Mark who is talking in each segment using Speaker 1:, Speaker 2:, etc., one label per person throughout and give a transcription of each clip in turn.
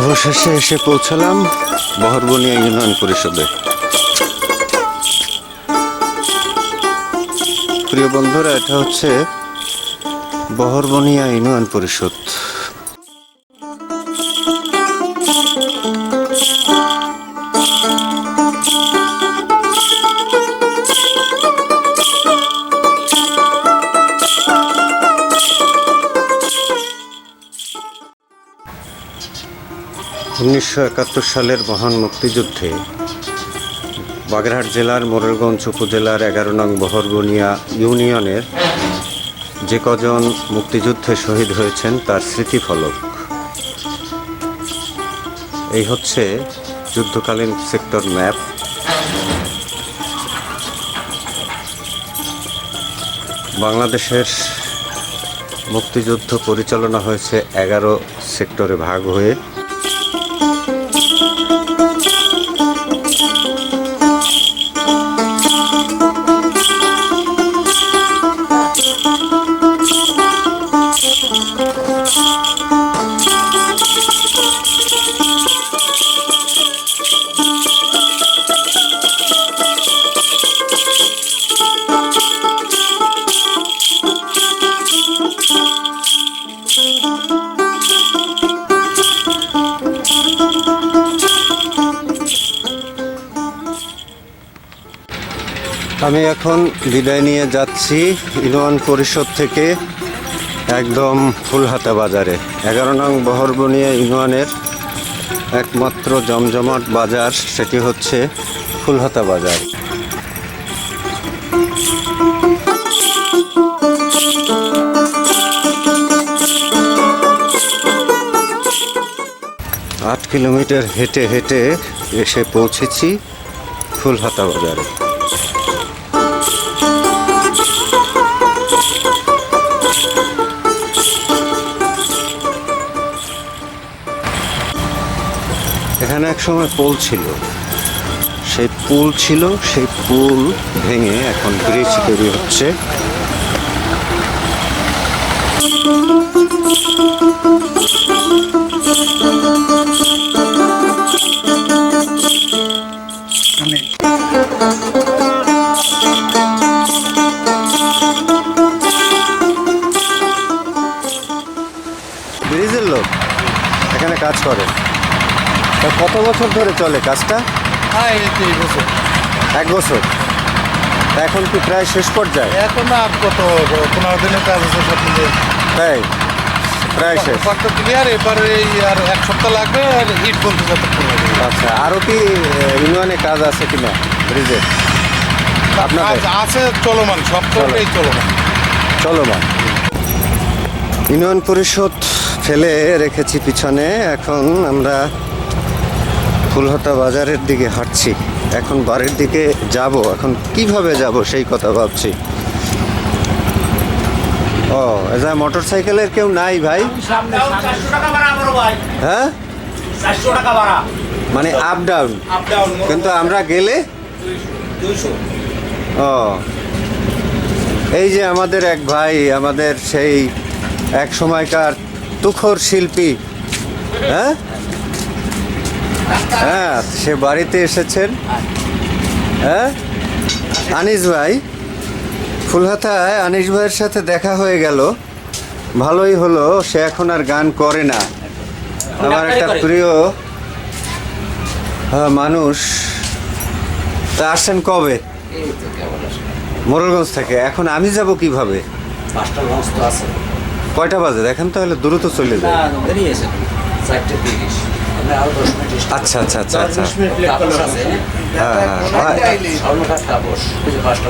Speaker 1: অবশেষে এসে পৌঁছালাম বহরবনিয়া ইউনিয়ন পরিষদে। প্রিয় বন্ধুরা এটা হচ্ছে বহরবনিয়া ইউনিয়ন পরিষদ। উনিশশো একাত্তর সালের মহান মুক্তিযুদ্ধে বাগেরহাট জেলার মোরেলগঞ্জ উপজেলার এগারো নং বহরবনিয়া ইউনিয়নের যে কজন মুক্তিযুদ্ধে শহীদ হয়েছেন তার স্মৃতিফলক। এই হচ্ছে যুদ্ধকালীন সেক্টর ম্যাপ। বাংলাদেশের মুক্তিযুদ্ধ পরিচালনা হয়েছে এগারো সেক্টরে ভাগ হয়ে। আমি এখন বিদায় নিয়ে যাচ্ছি ইউনিয়ন পরিষদ থেকে একদম ফুলহাতা বাজারে। এগারো নং বহরবনিয়া ইউনিয়নের একমাত্র জমজমাট বাজার, সেটি হচ্ছে ফুলহাতা বাজার। আট কিলোমিটার হেঁটে হেঁটে এসে পৌঁছেছি ফুলহাতা বাজারে। এক সময় পোল ছিল। সেই পুল ছিল সেই পুল ভেঙে এখন ব্রিজ তৈরি হচ্ছে। বছর ধরে চলে কাজটা?
Speaker 2: হ্যাঁ এই বছর।
Speaker 1: এক বছর? এখন কি প্রায় শেষ পর্যায়ে?
Speaker 2: এখন আর কত পনেরো দিনের কাজ আছে সব মিলে
Speaker 1: তাই? প্রায় শেষ।
Speaker 2: পাটটা ক্লিয়ার এবারে আর এক সপ্তাহ লাগবে আর ইট বলতে লাগবে
Speaker 1: আচ্ছা আরও কি ইউনিয়নে কাজ আছে কিনা? ব্রিজের আপনাদের?
Speaker 2: কাজ আছে চলমান সব চলমান।
Speaker 1: চলো মা ইউনিয়ন পরিষদ ফেলে রেখেছি পিছনে। এখন আমরা ফুলহতা বাজারের দিকে হাঁটছি। এখন বাড়ির দিকে যাব। এখন কীভাবে যাব সেই কথা ভাবছি। ও এজা মোটর সাইকেলের কেউ নাই ভাই?
Speaker 3: সামনে চারশো টাকা ভাড়া বড় ভাই।
Speaker 1: হ্যাঁ?
Speaker 3: চারশো টাকা ভাড়া।
Speaker 1: মানে আপ ডাউন
Speaker 3: আপ ডাউন
Speaker 1: কিন্তু আমরা গেলে? ও। এই যে আমাদের এক ভাই আমাদের সেই এক সময়কার তুখর শিল্পী। হ্যাঁ? হ্যাঁ সে বাড়িতে এসেছেন। হ্যাঁ? আনিস ভাই ফুলহাতায় আনিস ভাইয়ের সাথে দেখা হয়ে গেল। ভালোই হলো সে এখন আর গান করে না। আমার একটা প্রিয় হ্যাঁ, মানুষ। তা আসছেন কবে? মোরলগঞ্জ থেকে। এখন আমি যাব কীভাবে? কয়টা বাজে? দেখেন তাহলে দ্রুত চলে যায়।
Speaker 3: মিনিট
Speaker 1: আচ্ছা আচ্ছা আচ্ছা আচ্ছা। হ্যাঁ হ্যাঁ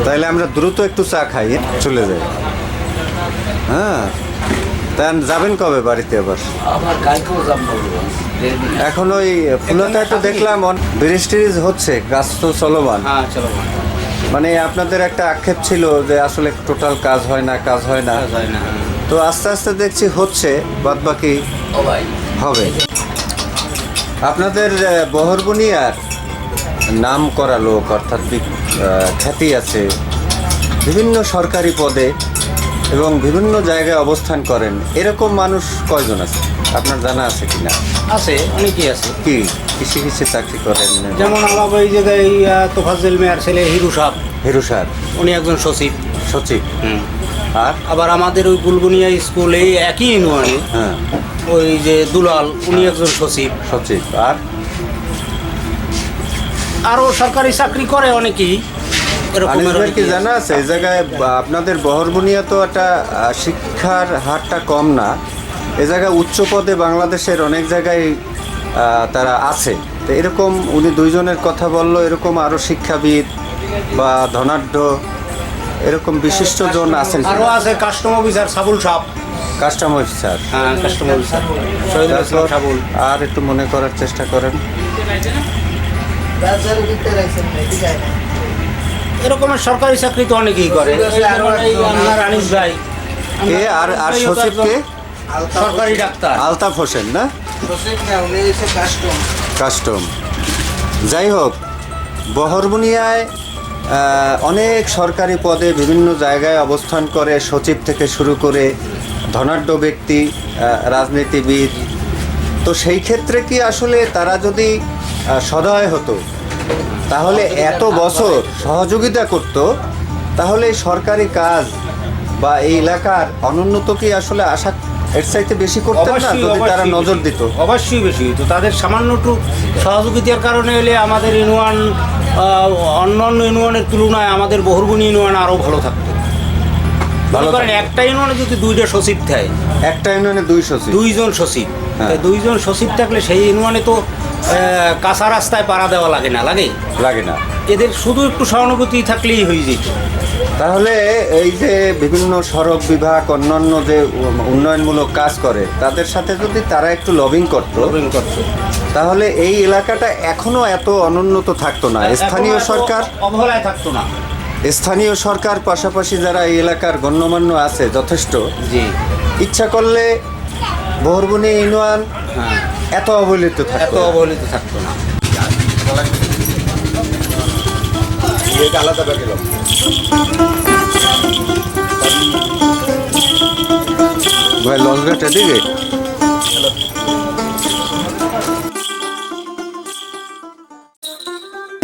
Speaker 1: তাহলে আমরা দ্রুত একটু চা খাই চলে যাই। হ্যাঁ। তা যাবেন কবে বাড়িতে আবার? এখন ওই ফুলতায় তো দেখলাম ব্রিজ টিরিজ হচ্ছে গাছ তো চলমান।
Speaker 3: হ্যাঁ
Speaker 1: মানে আপনাদের একটা আক্ষেপ ছিল যে আসলে টোটাল কাজ হয় না কাজ হয় না। তো আস্তে আস্তে দেখছি হচ্ছে বাদ বাকি হবে। আপনাদের বহরবুনিয়ার নাম করা লোক অর্থাৎ খ্যাতি আছে বিভিন্ন সরকারি পদে এবং বিভিন্ন জায়গায় অবস্থান করেন এরকম মানুষ কয়জন আছে? আপনার জানা আছে কি না
Speaker 4: আছে অনেকেই আছে।
Speaker 1: কি? কিসে কিসে চাকরি করেন?
Speaker 4: যেমন আমার এই জায়গায় তোফাজ্জেল মেয়ার ছেলে হিরু সাহ
Speaker 1: হিরো স্যার
Speaker 4: উনি একজন সচিব।
Speaker 1: সচিব। আর?
Speaker 4: আবার আমাদের ওই বুলবুনিয়া স্কুলে এই একই ইউনিয়নে
Speaker 1: হ্যাঁ।
Speaker 4: ওই যে দুলাল উনি একজন সচিব।
Speaker 1: সচিব আর?
Speaker 4: আরও সরকারি চাকরি করে অনেকেই
Speaker 1: কি জানা আছে? এই জায়গায় আপনাদের বহরবুনিয়া তো একটা শিক্ষার হারটা কম না। এ জায়গায় উচ্চ পদে বাংলাদেশের অনেক জায়গায় তারা আছে। তো এরকম উনি দুইজনের কথা বলল এরকম আরও শিক্ষাবিদ বা ধনাঢ্য এরকম বিশিষ্ট জন আছেন
Speaker 4: আরও আছে custom officer Sabul Saha
Speaker 1: custom officer
Speaker 4: হ্যাঁ কাস্টম অফিসার শহীদুল ইসলাম সাবুল।
Speaker 1: আর একটু মনে করার চেষ্টা করেন।
Speaker 4: এরকমের সরকারি চাকরি তো অনেকেই করে। যেমন আপনার আনিস ভাই।
Speaker 1: কে আর আর সচিব কে?
Speaker 4: সরকারি ডাক্তার।
Speaker 1: আলতাফ হোসেন না? কাস্টম। যাই হোক বহরবুনিয়ায় অনেক সরকারি পদে বিভিন্ন জায়গায় অবস্থান করে সচিব থেকে শুরু করে ধনাঢ্য ব্যক্তি রাজনীতিবিদ। তো সেই ক্ষেত্রে কি আসলে তারা যদি সদয় হতো তাহলে এত বছর সহযোগিতা করত তাহলে সরকারি কাজ বা এই এলাকার অনুন্নত কি আসলে আশা এর চাইতে বেশি করতেন না যদি তারা নজর দিত?
Speaker 4: অবশ্যই বেশি তো তাদের সামান্য একটু সহযোগিতার কারণে এলে আমাদের ইউনিয়ন অন্য অন্য ইউনিয়নের তুলনায় আমাদের বহুগুণী ইউনিয়ন আরও ভালো থাকতো।
Speaker 1: ভালো
Speaker 4: করেন একটা ইউনিয়নে যদি দুইটা সচিব থাকে
Speaker 1: একটা ইউনিয়নে দুই সচিব।
Speaker 4: দুইজন সচিব
Speaker 1: হ্যাঁ।
Speaker 4: দুইজন সচিব থাকলে সেই ইউনিয়নে তো কাঁচা রাস্তায় পাড়া দেওয়া লাগে না লাগে?
Speaker 1: লাগে না।
Speaker 4: এদের শুধু একটু সহানুভূতি থাকলেই হয়ে যেত।
Speaker 1: তাহলে এই যে বিভিন্ন সড়ক বিভাগ অন্যান্য যে উন্নয়নমূলক কাজ করে তাদের সাথে যদি তারা একটু লবিং করত
Speaker 4: লবিং করত।
Speaker 1: তাহলে এই এলাকাটা এখনও এত অনুন্নত থাকতো না। স্থানীয় সরকার
Speaker 4: অবহেলায় থাকতো না।
Speaker 1: স্থানীয় সরকার পাশাপাশি যারা এই এলাকার গণ্যমান্য আছে যথেষ্ট।
Speaker 4: জি।
Speaker 1: ইচ্ছা করলে বহরবনি ইউনিয়ন এত অবহেলিত থাকে
Speaker 4: এত
Speaker 1: থাকতো না।
Speaker 4: অবহেলিত থাকতো না
Speaker 1: ভাই লঞ্চঘাট এদিকে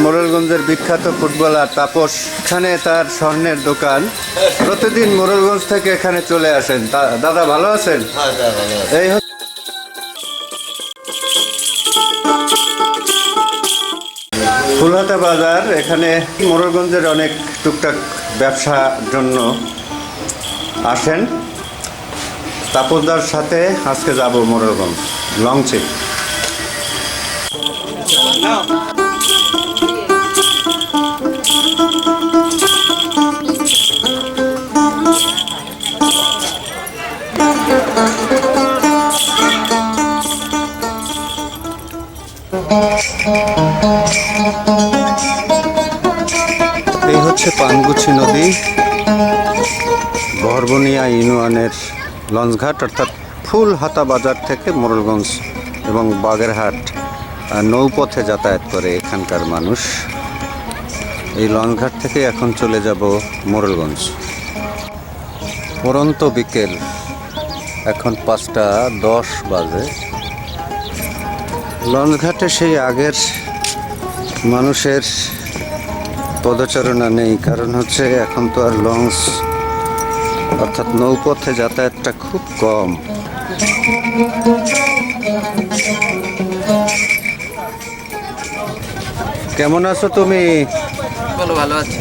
Speaker 1: মোরেলগঞ্জের বিখ্যাত ফুটবলার তাপস এখানে তার স্বর্ণের দোকান। প্রতিদিন মোরেলগঞ্জ থেকে এখানে চলে আসেন। দাদা ভালো আছেন? এই হচ্ছে ফুলহাতা বাজার। এখানে মোরেলগঞ্জের অনেক টুকটাক ব্যবসার জন্য আসেন। তাপসদার সাথে আজকে যাব মোরেলগঞ্জ লঞ্চে। এই হচ্ছে পানগুছি নদী। বরবনিয়া ইউনিয়নের লঞ্চঘাট, অর্থাৎ ফুলহাতা বাজার থেকে মোরলগঞ্জ এবং বাগেরহাট নৌপথে যাতায়াত করে এখানকার মানুষ। এই লঞ্চঘাট থেকে এখন চলে যাব মোরলগঞ্জ। পরন্ত বিকেল, এখন পাঁচটা দশ বাজে। লঞ্চঘাটে সেই আগের মানুষের পদচারণা নেই। কারণ হচ্ছে এখন তো আর লঞ্চ অর্থাৎ নৌপথে যাতায়াতটা খুব কম। কেমন আছো তুমি?
Speaker 3: বলো ভালো আছি।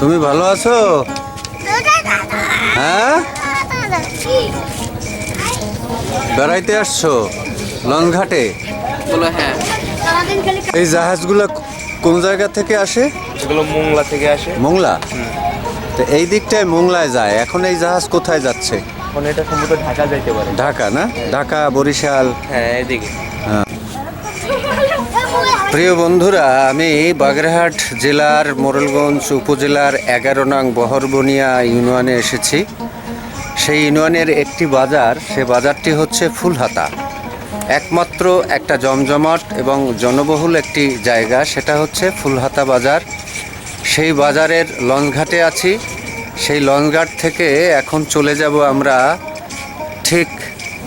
Speaker 1: তুমি ভালো আছো? হ্যাঁ? বেড়াইতে আসছো লঞ্চ ঘাটে
Speaker 3: বলো হ্যাঁ।
Speaker 1: এই জাহাজগুলো কোন জায়গা থেকে আসে?
Speaker 2: এগুলো মোংলা থেকে আসে।
Speaker 1: মোংলা? তো এই দিকটায় মোংলায় যায়। এখন এই জাহাজ কোথায় যাচ্ছে?
Speaker 2: মানে এটা সম্ভবত ঢাকা যাইতে পারে।
Speaker 1: ঢাকা না? ঢাকা বরিশাল?
Speaker 2: হ্যাঁ এদিকে।
Speaker 1: প্রিয় বন্ধুরা আমি বাগেরহাট জেলার মোরেলগঞ্জ উপজেলার এগারো নং বহরবনিয়া ইউনিয়নে এসেছি। সেই ইউনিয়নের একটি বাজার সে বাজারটি হচ্ছে ফুলহাতা। একমাত্র একটা জমজমাট এবং জনবহুল একটি জায়গা, সেটা হচ্ছে ফুলহাতা বাজার। সেই বাজারের লঞ্চঘাটে আছি। সেই লঞ্চঘাট থেকে এখন চলে যাব আমরা ঠিক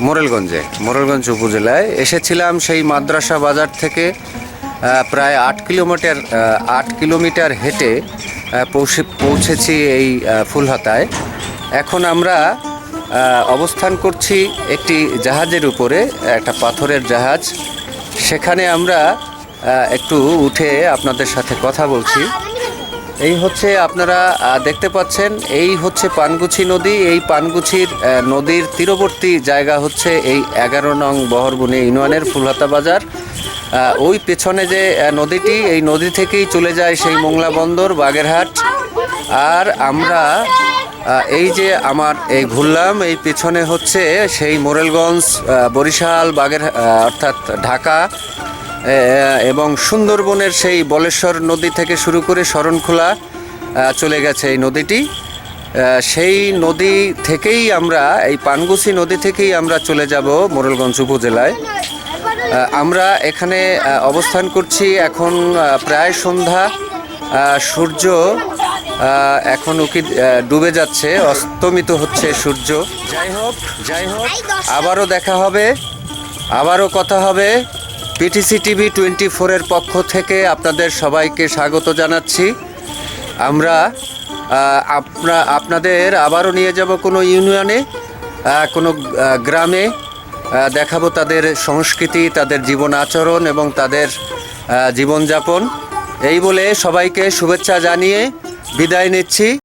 Speaker 1: মোরেলগঞ্জে, মোরেলগঞ্জ উপজেলায়। এসেছিলাম সেই মাদ্রাসা বাজার থেকে প্রায় আট কিলোমিটার আট কিলোমিটার হেঁটে পৌঁছে, পৌঁছেছি এই ফুলহাতায়। এখন আমরা অবস্থান করছি একটি জাহাজের উপরে, একটা পাথরের জাহাজ। সেখানে আমরা একটু উঠে আপনাদের সাথে কথা বলছি। এই হচ্ছে আপনারা দেখতে পাচ্ছেন, এই হচ্ছে পানগুছি নদী। এই পানগুছির নদীর তীরবর্তী জায়গা হচ্ছে এই এগারো নং বহরবুনি ইউনিয়নের ফুলহাতা বাজার। ওই পেছনে যে নদীটি, এই নদী থেকেই চলে যায় সেই মোংলা বন্দর, বাগেরহাট। আর আমরা এই যে আমার এই ঘুরলাম, এই পেছনে হচ্ছে সেই মোরেলগঞ্জ বরিশাল বাগের অর্থাৎ ঢাকা এবং সুন্দরবনের সেই বলেশ্বর নদী থেকে শুরু করে শরণখোলা চলে গেছে এই নদীটি। সেই নদী থেকেই আমরা, এই পানগুসি নদী থেকেই আমরা চলে যাব মোরেলগঞ্জ উপজেলায়। আমরা এখানে অবস্থান করছি এখন প্রায় সন্ধ্যা সূর্য এখন উকি ডুবে যাচ্ছে অস্তমিত হচ্ছে সূর্য। যাই হোক যাই হোক আবারও দেখা হবে আবারও কথা হবে পিটিসি টিভি টোয়েন্টি ফোরের পক্ষ থেকে। আপনাদের সবাইকে স্বাগত জানাচ্ছি। আমরা আপনা আপনাদের আবারও নিয়ে যাব কোনো ইউনিয়নে কোনো গ্রামে। দেখাবো তাদের সংস্কৃতি তাদের জীবন আচরণ এবং তাদের জীবনযাপন। এই বলে সবাইকে শুভেচ্ছা জানিয়ে বিদায় নিচ্ছি।